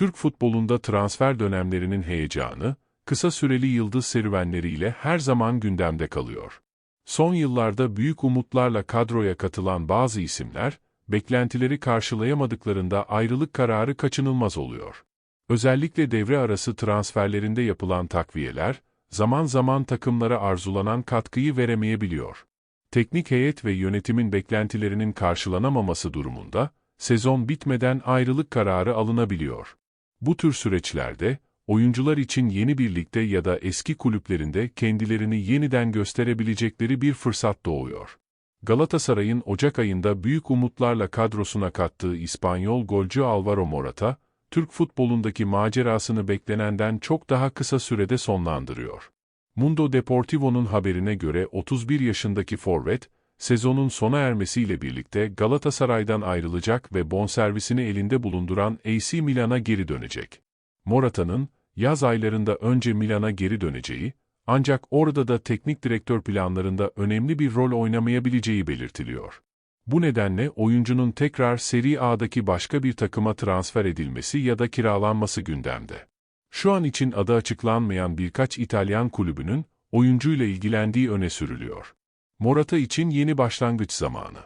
Türk futbolunda transfer dönemlerinin heyecanı, kısa süreli yıldız serüvenleriyle her zaman gündemde kalıyor. Son yıllarda büyük umutlarla kadroya katılan bazı isimler, beklentileri karşılayamadıklarında ayrılık kararı kaçınılmaz oluyor. Özellikle devre arası transferlerinde yapılan takviyeler, zaman zaman takımlara arzulanan katkıyı veremeyebiliyor. Teknik heyet ve yönetimin beklentilerinin karşılanamaması durumunda, sezon bitmeden ayrılık kararı alınabiliyor. Bu tür süreçlerde, oyuncular için yeni bir ligde ya da eski kulüplerinde kendilerini yeniden gösterebilecekleri bir fırsat doğuyor. Galatasaray'ın Ocak ayında büyük umutlarla kadrosuna kattığı İspanyol golcü Alvaro Morata, Türk futbolundaki macerasını beklenenden çok daha kısa sürede sonlandırıyor. Mundo Deportivo'nun haberine göre 31 yaşındaki forvet, sezonun sona ermesiyle birlikte Galatasaray'dan ayrılacak ve bonservisini elinde bulunduran AC Milan'a geri dönecek. Morata'nın, yaz aylarında önce Milan'a geri döneceği, ancak orada da teknik direktör planlarında önemli bir rol oynamayabileceği belirtiliyor. Bu nedenle oyuncunun tekrar Serie A'daki başka bir takıma transfer edilmesi ya da kiralanması gündemde. Şu an için adı açıklanmayan birkaç İtalyan kulübünün oyuncuyla ilgilendiği öne sürülüyor. Morata için yeni başlangıç zamanı.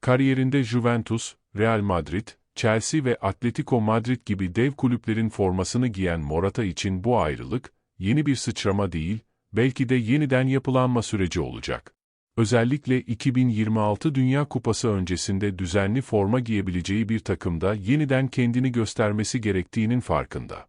Kariyerinde Juventus, Real Madrid, Chelsea ve Atletico Madrid gibi dev kulüplerin formasını giyen Morata için bu ayrılık, yeni bir sıçrama değil, belki de yeniden yapılanma süreci olacak. Özellikle 2026 Dünya Kupası öncesinde düzenli forma giyebileceği bir takımda yeniden kendini göstermesi gerektiğinin farkında.